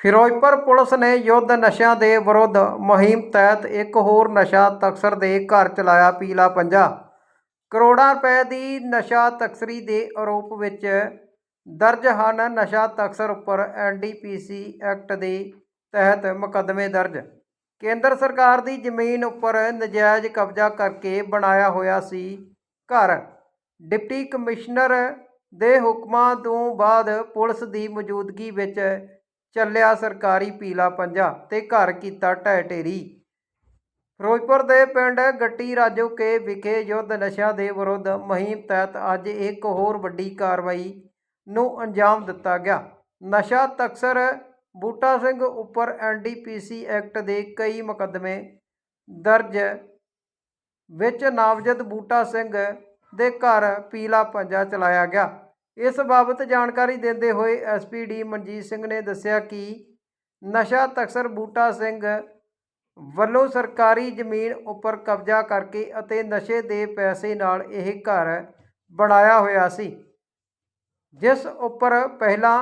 Firozpur police ਨੇ ਯੁੱਧ ਨਸ਼ਿਆਂ ਦੇ ਵਿਰੁੱਧ ਮੁਹਿੰਮ ਤਹਿਤ ਇੱਕ ਹੋਰ ਨਸ਼ਾ ਤਕਸਰ ਦੇ ਘਰ ਚਲਾਇਆ ਪੀਲਾ ਪੰਜਾ। ਕਰੋੜਾਂ ਰੁਪਏ ਦੀ ਨਸ਼ਾ ਤਕਸਰੀ ਦੇ ਆਰੋਪ ਵਿੱਚ ਦਰਜ ਹਨ ਨਸ਼ਾ ਤਕਸਰ ਉੱਪਰ ਐਨਡੀਪੀਸੀ ਐਕਟ ਦੇ ਤਹਿਤ ਮੁਕੱਦਮੇ ਦਰਜ। ਕੇਂਦਰ ਸਰਕਾਰ ਦੀ ਜ਼ਮੀਨ ਉੱਪਰ ਨਜਾਇਜ਼ ਕਬਜ਼ਾ ਕਰਕੇ ਬਣਾਇਆ ਹੋਇਆ ਸੀ ਘਰ। ਡਿਪਟੀ ਕਮਿਸ਼ਨਰ ਦੇ ਹੁਕਮਾਂ ਤੋਂ ਬਾਅਦ ਪੁਲਿਸ ਦੀ ਮੌਜੂਦਗੀ ਵਿੱਚ ਚੱਲਿਆ ਸਰਕਾਰੀ ਪੀਲਾ ਪੰਜਾ ਤੇ ਘਰ ਕੀਤਾ ਢਹਿ ਢੇਰੀ ਫਿਰੋਜ਼ਪੁਰ ਦੇ ਪਿੰਡ ਗੱਟੀ ਰਾਜੋਕੇ ਵਿਖੇ ਯੁੱਧ ਨਸ਼ਿਆਂ ਦੇ ਵਿਰੁੱਧ ਮੁਹਿੰਮ ਤਹਿਤ ਅੱਜ ਇੱਕ ਹੋਰ ਵੱਡੀ ਕਾਰਵਾਈ ਨੂੰ ਅੰਜਾਮ ਦਿੱਤਾ ਗਿਆ। ਨਸ਼ਾ ਤਕਸਰ ਬੂਟਾ ਸਿੰਘ ਉੱਪਰ ਐਨਡੀਪੀਸੀ ਐਕਟ ਦੇ ਕਈ ਮੁਕੱਦਮੇ ਦਰਜ, ਵਿੱਚ ਨਾਮਜ਼ਦ ਬੂਟਾ ਸਿੰਘ ਦੇ ਘਰ ਪੀਲਾ ਪੰਜਾ ਚਲਾਇਆ ਗਿਆ। ਇਸ ਬਾਬਤ ਜਾਣਕਾਰੀ ਦਿੰਦੇ ਹੋਏ ਐਸਪੀਡੀ ਮਨਜੀਤ ਸਿੰਘ ਨੇ ਦੱਸਿਆ ਕਿ ਨਸ਼ਾ ਤਕਸਰ ਬੂਟਾ ਸਿੰਘ ਵੱਲੋਂ ਸਰਕਾਰੀ ਜ਼ਮੀਨ ਉੱਪਰ ਕਬਜ਼ਾ ਕਰਕੇ ਅਤੇ ਨਸ਼ੇ ਦੇ ਪੈਸੇ ਨਾਲ ਇਹ ਘਰ ਬਣਾਇਆ ਹੋਇਆ ਸੀ, ਜਿਸ ਉੱਪਰ ਪਹਿਲਾਂ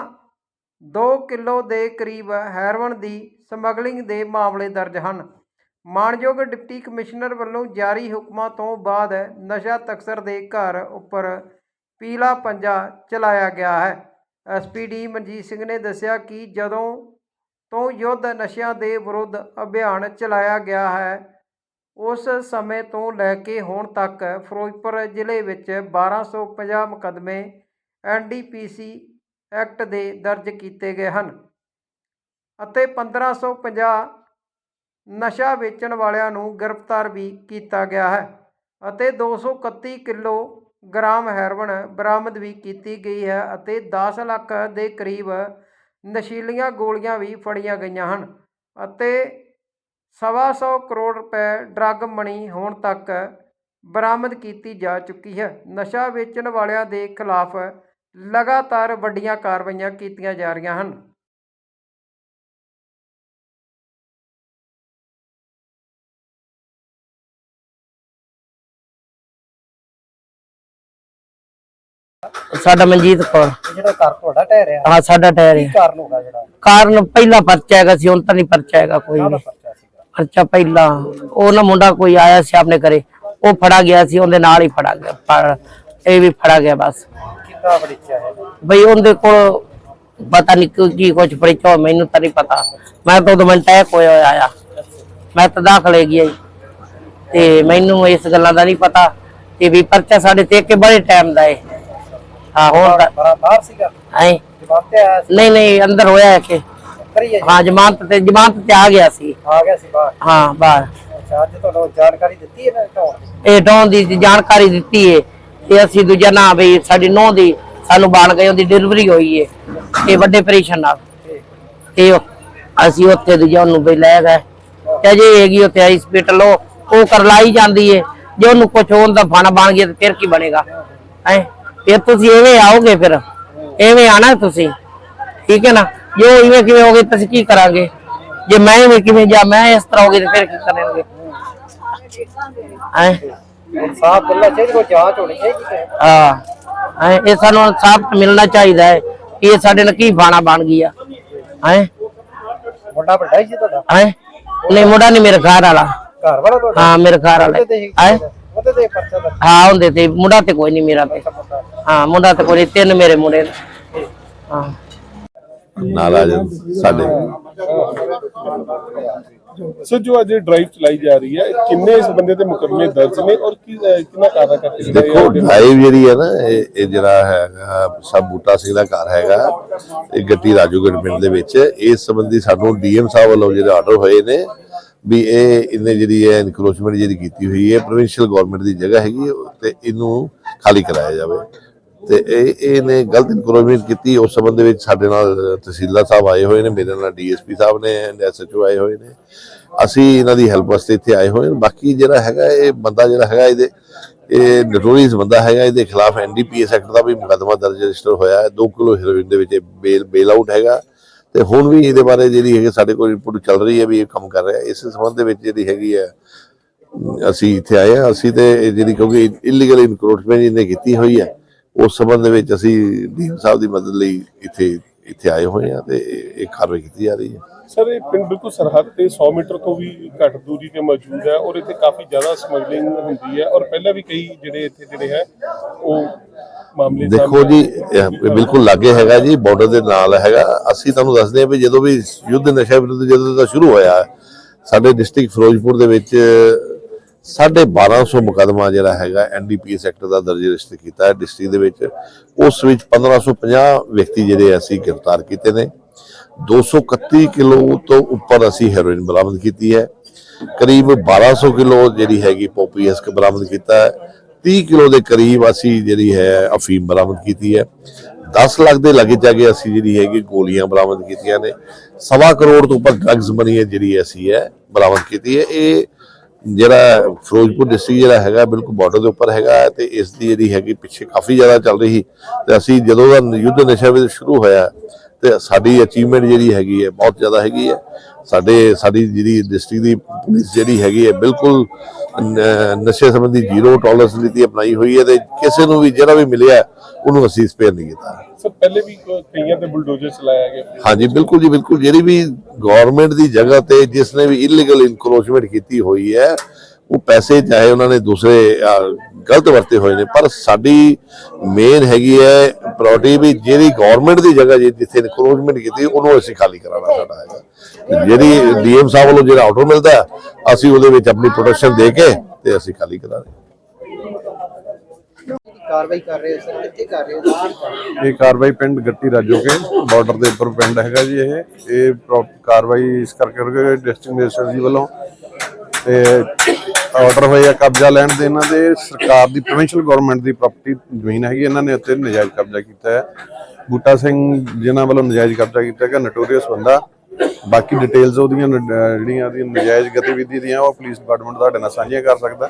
2 ਕਿਲੋ ਦੇ ਕਰੀਬ ਹੈਰੋਇਨ ਦੀ ਸਮਗਲਿੰਗ ਦੇ ਮਾਮਲੇ ਦਰਜ ਹਨ। ਮਾਨਯੋਗ ਡਿਪਟੀ ਕਮਿਸ਼ਨਰ ਵੱਲੋਂ ਜਾਰੀ ਹੁਕਮਾਂ ਤੋਂ ਬਾਅਦ ਨਸ਼ਾ ਤਕਸਰ ਦੇ ਘਰ ਉੱਪਰ ਪੀਲਾ ਪੰਜਾ ਚਲਾਇਆ ਗਿਆ ਹੈ। ਐਸਪੀਡੀ ਮਨਜੀਤ ਸਿੰਘ ਨੇ ਦੱਸਿਆ ਕਿ ਜਦੋਂ ਤੋਂ ਯੁੱਧ ਨਸ਼ਿਆਂ ਦੇ ਵਿਰੁੱਧ ਅਭਿਆਨ ਚਲਾਇਆ ਗਿਆ ਹੈ, ਉਸ ਸਮੇਂ ਤੋਂ ਲੈ ਕੇ ਹੁਣ ਤੱਕ ਫਿਰੋਜ਼ਪੁਰ ਜ਼ਿਲ੍ਹੇ ਵਿੱਚ 1250 ਮੁਕੱਦਮੇ ਐਨਡੀਪੀਸੀ ਐਕਟ ਦੇ ਦਰਜ ਕੀਤੇ ਗਏ ਹਨ ਅਤੇ 1550 ਨਸ਼ਾ ਵੇਚਣ ਵਾਲਿਆਂ ਨੂੰ ਗ੍ਰਿਫਤਾਰ ਵੀ ਕੀਤਾ ਗਿਆ ਹੈ ਅਤੇ 231 ਕਿਲੋ ਗ੍ਰਾਮ ਹੈਰੋਇਨ ਬਰਾਮਦ ਵੀ ਕੀਤੀ ਗਈ ਹੈ ਅਤੇ 10 ਲੱਖ ਦੇ ਕਰੀਬ ਨਸ਼ੀਲੀਆਂ ਗੋਲੀਆਂ ਵੀ ਫੜੀਆਂ ਗਈਆਂ ਹਨ ਅਤੇ ਸਵਾ ਸੌ ਕਰੋੜ ਰੁਪਏ ਡਰੱਗ ਮਣੀ ਹੋਣ ਤੱਕ ਬਰਾਮਦ ਕੀਤੀ ਜਾ ਚੁੱਕੀ ਹੈ। ਨਸ਼ਾ ਵੇਚਣ ਵਾਲਿਆਂ ਦੇ ਖਿਲਾਫ ਲਗਾਤਾਰ ਵੱਡੀਆਂ ਕਾਰਵਾਈਆਂ ਕੀਤੀਆਂ ਜਾ ਰਹੀਆਂ ਹਨ। ਸਾਡਾ ਮਨਜੀਤ ਕੌਰ। ਜਿਹੜਾ ਘਰ ਤੁਹਾਡਾ ਟਹਿ ਰਿਹਾ ਹਾਂ ਸਾਡਾ ਟਾਇਰ ਹੈ ਕਾਰਨ ਹੋਗਾ ਜਿਹੜਾ? ਕਾਰਨ ਪਹਿਲਾ ਪਰਚਾ ਹੈਗਾ ਸੀ ਹੁਣ ਤਾਂ ਨਹੀਂ ਪਰਚਾ ਹੈਗਾ ਕੋਈ ਵੀ। ਪਰਚਾ ਪਰਚਾ ਪਹਿਲਾ। ਉਹ ਨਾ ਮੁੰਡਾ ਕੋਈ ਆਇਆ ਸੀ ਆਪਣੇ ਘਰੇ ਉਹ ਫੜਾ ਗਿਆ ਸੀ ਉਹਦੇ ਨਾਲ ਹੀ ਫੜਾ ਗਿਆ ਇਹ ਵੀ ਫੜਾ ਗਿਆ ਬਸ। ਕਿੰਨਾ ਬੜੀਚਾ ਹੈ ਬਈ ਉਹਦੇ ਕੋਲ ਪਤਾ ਨਹੀਂ ਕੀ ਕੀ ਕੁਝ ਪੜਿਆ ਮੈਨੂੰ ਤਾਂ ਨਹੀਂ ਪਤਾ। ਮੈਂ ਤਾਂ ਉਦੋਂ ਮੈਂ ਟੈਕ ਹੋਇਆ ਆਇਆ। ਮੈਂ ਤਾਂ ਦਾਖਲੇ ਗਿਆ ਤੇ ਮੈਨੂੰ ਇਸ ਗੱਲਾਂ ਦਾ ਨਹੀਂ ਪਤਾ। ਤੇ ਵੀ ਪਰਚਾ ਸਾਡੇ ਤੇ ਕਿ ਬੜੇ ਟਾਈਮ ਦਾ ਹੈ ਹਾਂ ਤਾਂ ਬੜਾ ਬਾਹਰ ਸੀਗਾ? ਐ ਜਵਾਬ ਤੇ ਆਇਆ ਸੀ? ਨਹੀਂ ਨਹੀਂ ਅੰਦਰ ਹੋਇਆ ਹੈ ਕਿ ਹਾਂ ਜ਼ਮਾਨਤ ਤੇ ਜ਼ਮਾਨਤ ਤੇ ਆ ਗਿਆ ਸੀ। ਆ ਗਿਆ ਸੀ ਬਾਹਰ? ਹਾਂ ਬਾਹਰ। ਅੱਛਾ ਅੱਜ ਤੁਹਾਨੂੰ ਜਾਣਕਾਰੀ ਦਿੱਤੀ ਹੈ ਨਾ ਢਾਉਣ ਦੀ? ਇਹ ਡੌਨ ਦੀ ਜਾਣਕਾਰੀ ਦਿੱਤੀ ਏ। ਤੇ ਅਸੀਂ ਦੂਜਾ ਨਾ ਬਈ ਸਾਡੀ ਨੌ ਦੀ ਸਾਨੂੰ ਬਣ ਗਈ ਉਹਦੀ ਡਿਲੀਵਰੀ ਹੋਈ ਏ। ਤੇ ਵੱਡੇ ਆਪਰੇਸ਼ਨ ਨਾਲ। ਠੀਕ। ਤੇ ਉਹ- ਅਸੀਂ ਉੱਥੇ ਦੂਜਾ ਉਹਨੂੰ ਬਈ ਲੈ ਗਏ। ਤੇ ਜੇ ਹੈਗੀ ਉੱਥੇ ਹਸਪੀਟਲ ਉਹ ਉਹ ਕਰਲਾਈ ਜਾਂਦੀ ਏ। ਜੇ ਉਹਨੂੰ ਕੁਝ ਹੋਣ ਦਾ ਫਣ ਬਣ ਗਿਆ ਤੇ ਫਿਰ ਕੀ ਬਣੇਗਾ? ਹੈ? ਫਿਰ ਤੁਸੀਂ ਐਵੇਂ ਆਓਗੇ ਫਿਰ। ਐਵੇਂ ਆਣਾ ਤੁਸੀਂ। ਠੀਕ ਹੈ ਨਾ? ਜੋ ਇਵੇਂ ਕਿਵੇਂ ਹੋਗੇ ਤੁਸੀਂ ਕੀ ਕਰਾਂਗੇ? ਜੇ ਮੈਂ ਐਵੇਂ ਕਿਵੇਂ ਜਾ ਮੈਂ ਇਸ ਤਰ੍ਹਾਂ ਹੋਗੇ ਫਿਰ ਕੀ ਕਰਾਂਗੇ ਹੈ? ਇਨਸਾਫ ਮਿਲਣਾ ਚਾਹੀਦਾ ਕੋਈ ਜਾਂਚ ਹੋਣੀ ਚਾਹੀਦੀ ਹੈ। ਹਾਂ। ਹੈਂ, ਇਹ ਸਾਨੂੰ ਇਨਸਾਫ ਮਿਲਣਾ ਚਾਹੀਦਾ ਹੈ ਕਿ ਇਹ ਸਾਡੇ ਨਾਲ ਕੀ ਬਾਣਾ ਬਣ ਗਿਆ ਹੈ? ਮੁੰਡਾ ਵੱਡਾ ਹੀ ਸੀ ਤੁਹਾਡਾ? ਹੈ? ਨਹੀਂ ਮੁੰਡਾ ਨਹੀਂ ਮੇਰੇ ਘਰ ਵਾਲਾ। ਘਰ ਵਾਲਾ ਤੁਹਾਡਾ? ਹਾਂ ਮੇਰੇ ਘਰ ਵਾਲਾ। ਹੈ? ਉਹਦੇ ਤੇ ਹੀ ਪਰਚਾ ਦਾ ਹਾਂ ਹੁੰਦੇ ਤੇ ਮੁੰਡਾ ਤੇ ਕੋਈ ਨਹੀਂ ਮੇਰਾ ਤੇ। ਹਾਂ ਮੁੰਡਾ ਤੇ ਕੋਈ ਤਿੰਨ ਮੇਰੇ ਮੁੰਡੇ ਨੇ। ਹਾਂ। ਨਾਰਾਜ਼ ਸਾਡੇ। ਸੋ ਜੋ ਅੱਜ ਡਰਾਈਵ ਚਲਾਈ ਜਾ ਰਹੀ ਹੈ। ਕਿੰਨੇ ਇਸ ਬੰਦੇ ਤੇ ਮੁਕੱਦਮੇ ਦਰਜ ਨੇ ਔਰ ਕੀ ਕਿੰਨਾ ਕਾਰਾ ਕਰਕੇ ਜਿਹੜਾ ਇਹ ਦੇਖੋ ਡਰਾਈਵ ਜਿਹੜੀ ਹੈ ਨਾ ਇਹ ਇਹ ਜਿਹੜਾ ਹੈਗਾ ਸਭ ਬੂਟਾ ਸਿੰਘ ਦਾ ਘਰ ਹੈਗਾ। ਇਹ ਗੱਟੀ ਰਾਜੂਗੜ ਪਿੰਡ ਦੇ ਵਿੱਚ। ਇਸ ਸੰਬੰਧੀ ਸਾਨੂੰ ਡੀਐਮ ਸਾਹਿਬ ਵੱਲੋਂ ਜਿਹੜੇ ਆਰਡਰ ਹੋਏ ਨੇ ਵੀ ਇਹ ਇਹਨੇ ਜਿਹੜੀ ਹੈ ਇਨਕਰੋਚਮੈਂਟ ਜਿਹੜੀ ਕੀਤੀ ਹੋਈ ਹੈ ਪ੍ਰੋਵਿੰਸ਼ੀਅਲ ਗਵਰਨਮੈਂਟ ਦੀ ਜਗ੍ਹਾ ਹੈਗੀ ਤੇ ਇਹਨੂੰ ਖਾਲੀ ਕਰਾਇਆ ਜਾਵੇ। ਤੇ ਇਹ, ਇਹਨੇ ਗਲਤ ਇਨਕਰੋਚਮੈਂਟ ਕੀਤੀ। ਉਸ ਸੰਬੰਧ ਦੇ ਵਿੱਚ ਸਾਡੇ ਨਾਲ ਤਹਿਸੀਲਦਾਰ ਸਾਹਿਬ ਆਏ ਹੋਏ ਨੇ, ਮੇਰੇ ਨਾਲ ਡੀਐਸਪੀ ਸਾਹਿਬ ਨੇ ਐਸਐਚਓ ਆਏ ਹੋਏ ਨੇ। ਅਸੀਂ ਇਹਨਾਂ ਦੀ ਹੈਲਪ ਵਾਸਤੇ ਇੱਥੇ ਆਏ ਹੋਏ ਬਾਕੀ ਜਿਹੜਾ ਹੈਗਾ, ਇਹ ਬੰਦਾ ਜਿਹੜਾ ਹੈਗਾ ਇਹਦੇ, ਇਹ ਨਟੋਰੀਅਸ ਬੰਦਾ ਹੈਗਾ, ਇਹਦੇ ਖਿਲਾਫ ਐਨਡੀਪੀਐਸ ਐਕਟ ਦਾ ਵੀ ਮੁਕੱਦਮਾ ਦਰਜ ਰਜਿਸਟਰ ਹੋਇਆ ਹੈ। 2 ਕਿਲੋ ਹੈਰੋਇਨ ਦੇ ਵਿੱਚ ਬੇਲ ਬੇਲ ਆਊਟ ਹੈਗਾ। ਤੇ ਹੁਣ ਵੀ ਇਹਦੇ ਬਾਰੇ ਜਿਹੜੀ ਹੈਗੀ ਸਾਡੇ ਕੋਲ ਰਿਪੋਰਟ ਚੱਲ ਰਹੀ ਹੈ ਵੀ ਇਹ ਕੰਮ ਕਰ ਰਿਹਾ ਇਸ ਸੰਬੰਧ ਦੇ ਵਿੱਚ ਜਿਹੜੀ ਹੈਗੀ ਹੈ ਅਸੀਂ ਇੱਥੇ ਆਏ ਹਾਂ। ਅਸੀਂ ਤੇ ਜਿਹੜੀ ਕਿਉਂਕਿ ਇਲੀਗਲ ਇਨਕਰੋਚਮੈਂਟ ਇਹਨੇ ਕੀਤੀ ਹੋਈ ਹੈ, ਉਸ ਸੰਬੰਧ ਦੇ ਵਿੱਚ ਅਸੀਂ ਡੀਐਮ ਸਾਹਿਬ ਦੀ ਮਦਦ ਲਈ ਇੱਥੇ ਇੱਥੇ ਆਏ ਹੋਏ ਆ ਤੇ ਇਹ ਕਾਰਵਾਈ ਕੀਤੀ ਜਾ ਰਹੀ ਹੈ। ਸਰ, ਇਹ ਪਿੰਡ ਬਿਲਕੁਲ ਸਰਹੱਦ ਤੇ 100 ਮੀਟਰ ਤੋਂ ਵੀ ਘੱਟ ਦੂਰੀ ਤੇ ਮੌਜੂਦ ਹੈ ਔਰ ਇੱਥੇ ਕਾਫੀ ਜ਼ਿਆਦਾ ਸਮਗਲਿੰਗ ਹੁੰਦੀ ਹੈ ਔਰ ਪਹਿਲਾਂ ਵੀ ਕਈ ਜਿਹੜੇ ਇੱਥੇ ਜਿਹੜੇ ਹੈ, ਉਹ ਮਾਮਲੇ ਦੇਖੋ ਜੀ ਇਹ ਬਿਲਕੁਲ ਲਾਗੇ ਹੈਗਾ ਜੀ ਬਾਰਡਰ ਦੇ ਨਾਲ ਹੈਗਾ। ਅਸੀਂ ਤੁਹਾਨੂੰ ਦੱਸਦੇ ਹਾਂ ਵੀ ਜਦੋਂ ਵੀ ਯੁੱਧ ਨਸ਼ਾ ਵਿਰੁੱਧ ਜਦੋਂ ਦਾ ਸ਼ੁਰੂ ਹੋਇਆ ਸਾਡੇ ਡਿਸਟ੍ਰਿਕਟ ਫਿਰੋਜ਼ਪੁਰ ਦੇ ਵਿੱਚ 1250 ਮੁਕਦਮਾ ਜਿਹੜਾ ਹੈਗਾ ਐਨਡੀਪੀਐਸ ਐਕਟ ਦਾ ਦਰਜ ਰਜਿਸਟਰ ਕੀਤਾ ਹੈ ਡਿਸਟ੍ਰਿਕਟ ਦੇ ਵਿੱਚ। ਉਸ ਵਿੱਚ 1550 ਵਿਅਕਤੀ ਜਿਹੜੇ ਅਸੀਂ ਗ੍ਰਿਫਤਾਰ ਕੀਤੇ ਨੇ। 231 ਕਿਲੋ ਤੋਂ ਉੱਪਰ ਅਸੀਂ ਹੈਰੋਇਨ ਬਰਾਮਦ ਕੀਤੀ ਹੈ। ਕਰੀਬ 1200 ਕਿਲੋ ਜਿਹੜੀ ਹੈਗੀ ਪੋਪੀਐਸ ਬਰਾਮਦ ਕੀਤਾ ਹੈ। 30 ਕਿਲੋ ਦੇ ਕਰੀਬ ਅਸੀਂ ਜਿਹੜੀ ਹੈ ਅਫੀਮ ਬਰਾਮਦ ਕੀਤੀ ਹੈ। 10 ਲੱਖ ਦੇ ਲਾਗੇ ਜਾਗੇ ਅਸੀਂ ਜਿਹੜੀ ਹੈਗੀ ਗੋਲੀਆਂ ਬਰਾਮਦ ਕੀਤੀਆਂ ਨੇ। ਸਵਾ ਕਰੋੜ ਤੋਂ ਉੱਪਰ ਡਰੱਗਸ ਬਣੀ ਹੈ ਜਿਹੜੀ ਅਸੀਂ ਹੈ ਬਰਾਮਦ ਕੀਤੀ ਹੈ। ਇਹ ਜਿਹੜਾ ਫਿਰੋਜ਼ਪੁਰ ਡਿਸਟ੍ਰਿਕਟ ਜਿਹੜਾ ਹੈਗਾ ਬਿਲਕੁਲ ਬਾਰਡਰ ਦੇ ਉੱਪਰ ਹੈਗਾ ਹੈ ਤੇ ਇਸ ਦੀ ਜਿਹੜੀ ਹੈਗੀ ਪਿੱਛੇ ਕਾਫੀ ਜ਼ਿਆਦਾ ਚੱਲ ਰਹੀ। ਤੇ ਅਸੀਂ ਜਦੋਂ ਦਾ ਯੁੱਧ ਨਸ਼ਾ ਵਿਰੁੱਧ ਸ਼ੁਰੂ ਹੋਇਆ ਤੇ ਸਾਡੀ ਅਚੀਵਮੈਂਟ ਜਿਹੜੀ ਹੈਗੀ ਹੈ ਬਹੁਤ ਜ਼ਿਆਦਾ ਹੈਗੀ ਹੈ। ਸਾਡੇ ਸਾਡੀ ਜਿਹੜੀ ਡਿਸਟ੍ਰਿਕਟ ਦੀ ਪੁਲਿਸ ਜਿਹੜੀ ਹੈਗੀ ਹੈ ਬਿਲਕੁਲ ਨਸ਼ੇ ਸੰਬੰਧੀ ਜ਼ੀਰੋ ਟੋਲਰੈਂਸ ਨੀਤੀ ਅਪਣਾਈ ਹੋਈ ਹੈ ਤੇ ਕਿਸੇ ਨੂੰ ਵੀ ਜਿਹੜਾ ਵੀ ਮਿਲਿਆ ਉਹਨੂੰ ਅਸੀਂ ਸਪੇਅਰ ਨਹੀਂ ਕੀਤਾ। ਸਰ ਪਹਿਲੇ ਵੀ ਕਈਆਂ ਤੇ ਬੁਲਡੋਜ਼ਰ ਚਲਾਇਆ ਗਿਆ? ਹਾਂਜੀ ਬਿਲਕੁਲ ਜੀ ਬਿਲਕੁਲ। ਜਿਹੜੀ ਵੀ ਗਵਰਨਮੈਂਟ ਦੀ ਜਗ੍ਹਾ ਤੇ ਜਿਸ ਨੇ ਵੀ ਇਲੀਗਲ ਇਨਕਰੋਚਮੈਂਟ ਕੀਤੀ ਹੋਈ ਹੈ ਉਹ ਪੈਸੇ ਚਾਹੇ ਉਹਨਾਂ ਨੇ ਦੂਸਰੇ ਗਲਤ ਵਰਤੇ ਹੋਏ ਨੇ ਪਰ ਸਾਡੀ ਮੇਨ ਹੈਗੀ ਹੈ ਪ੍ਰਾਇੋਰਟੀ ਵੀ ਜਿਹੜੀ ਗਵਰਨਮੈਂਟ ਦੀ ਜਗ੍ਹਾ ਜਿੱਥੇ ਇਨਕਰੋਚਮੈਂਟ ਕੀਤੀ ਉਹਨੂੰ ਅਸੀਂ ਖਾਲੀ ਕਰਾਉਣਾ ਸਾਡਾ ਹੈਗਾ। ਜਿਹੜੀ ਡੀਐਮ ਸਾਹਿਬ ਵੱਲੋਂ ਜਿਹੜਾ ਆਰਡਰ ਮਿਲਦਾ ਹੈ, ਅਸੀਂ ਉਹਦੇ ਵਿੱਚ ਆਪਣੀ ਪ੍ਰੋਟੈਕਸ਼ਨ ਦੇ ਕੇ ਤੇ ਅਸੀਂ ਖਾਲੀ ਕਰਾ ਰਹੇ ਕਾਰਵਾਈ ਕਰ ਰਹੇ ਹੋ ਸਰ ਕਿੱਥੇ ਕਰ ਰਹੇ ਹੋ? ਇਹ ਕਾਰਵਾਈ ਪਿੰਡ ਗੱਟੀ ਰਾਜੋਕੇ ਬਾਰਡਰ ਦੇ ਉੱਪਰ ਪਿੰਡ ਹੈਗਾ ਜੀ ਇਹ। ਇਹ ਕਾਰਵਾਈ ਇਸ ਕਰਕੇ ਹੋ ਰਹੀ ਹੈ ਡਿਸਟ੍ਰਿਕਟ ਮੈਜਿਸਟਰ ਜੀ ਵੱਲੋਂ। ਤੇ ਆਰਡਰ ਹੋਇਆ ਕਬਜ਼ਾ ਲੈਣ ਦੇ ਇਹਨਾਂ ਦੇ ਸਰਕਾਰ ਦੀ ਪ੍ਰੋਵਿੰਸ਼ੀਅਲ ਗਵਰਨਮੈਂਟ ਦੀ ਪ੍ਰਾਪਰਟੀ ਜ਼ਮੀਨ ਹੈਗੀ ਇਹਨਾਂ ਨੇ ਉੱਤੇ ਨਜਾਇਜ਼ ਕਬਜ਼ਾ ਕੀਤਾ ਹੈ। ਬੂਟਾ ਸਿੰਘ ਜਿਨ੍ਹਾਂ ਵੱਲੋਂ ਨਜਾਇਜ਼ ਕਬਜ਼ਾ ਕੀਤਾ ਹੈਗਾ ਨਟੋਰੀਅਸ ਬੰਦਾ। ਬਾਕੀ ਡਿਟੇਲਸ ਉਹਦੀਆਂ ਜਿਹੜੀਆਂ ਉਹਦੀਆਂ ਨਜਾਇਜ਼ ਗਤੀਵਿਧੀ ਦੀਆਂ ਉਹ ਪੁਲਿਸ ਡਿਪਾਰਟਮੈਂਟ ਤੁਹਾਡੇ ਨਾਲ ਸਾਂਝੀਆਂ ਕਰ ਸਕਦਾ।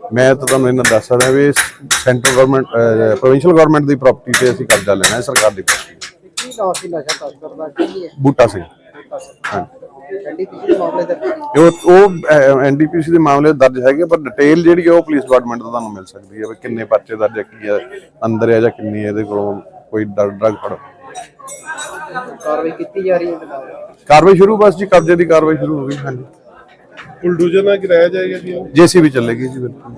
ਮੈਂ ਤਾਂ ਤੁਹਾਨੂੰ ਇਹਨਾਂ ਦੱਸ ਸਕਦਾ ਵੀ ਸੈਂਟਰ ਗਵਰਨਮੈਂਟ ਪ੍ਰੋਵਿੰਸ਼ੀਅਲ ਗਵਰਨਮੈਂਟ ਦੀ ਪ੍ਰਾਪਰਟੀ ਤੇ ਅਸੀਂ ਕਬਜ਼ਾ ਲੈਣਾ ਹੈ ਸਰਕਾਰ ਦੀ ਪ੍ਰਾਪਰਟੀ ਕੀ ਨਾਮ ਸੀ ਨਸ਼ਾ ਤਸਕਰ ਦਾ? ਕੀ ਹੈ? ਬੂਟਾ ਸਿੰਘ। ਦਾ ਉਹ ਉਹ ਐਨਡੀਪੀਸੀ ਦੇ ਮਾਮਲੇ ਦਰਜ ਹੈਗੇ ਪਰ ਡਿਟੇਲ ਜਿਹੜੀ ਹੈ ਉਹ ਪੁਲਿਸ ਡਿਪਾਰਟਮੈਂਟ ਤੋਂ ਤੁਹਾਨੂੰ ਮਿਲ ਸਕਦੀ ਹੈ ਵੀ ਕਿੰਨੇ ਪਰਚੇ ਦਰਜ ਹੈ ਕੀ ਹੈ ਅੰਦਰ ਹੈ ਜਾਂ ਕਿੰਨੀ ਹੈ ਇਹਦੇ ਕੋਲੋਂ ਕੋਈ ਡਰਗ ਫੜ ਕਾਰਵਾਈ ਕੀਤੀ ਜਾ ਰਹੀ ਹੈ ਫਿਲਹਾਲ ਕਾਰਵਾਈ ਸ਼ੁਰੂ ਬਸ ਜੀ ਕਬਜ਼ੇ ਦੀ ਕਾਰਵਾਈ ਸ਼ੁਰੂ ਹੋ ਗਈ ਹਾਂਜੀ। ਬੁਲਡੋਜ਼ਰ ਨਾਲ ਗਿਰਾਇਆ ਜਾਏਗਾ ਜੀ? ਉਹ? ਜੇਸੀਬੀ ਚੱਲੇਗੀ ਜੀ ਬਿਲਕੁਲ।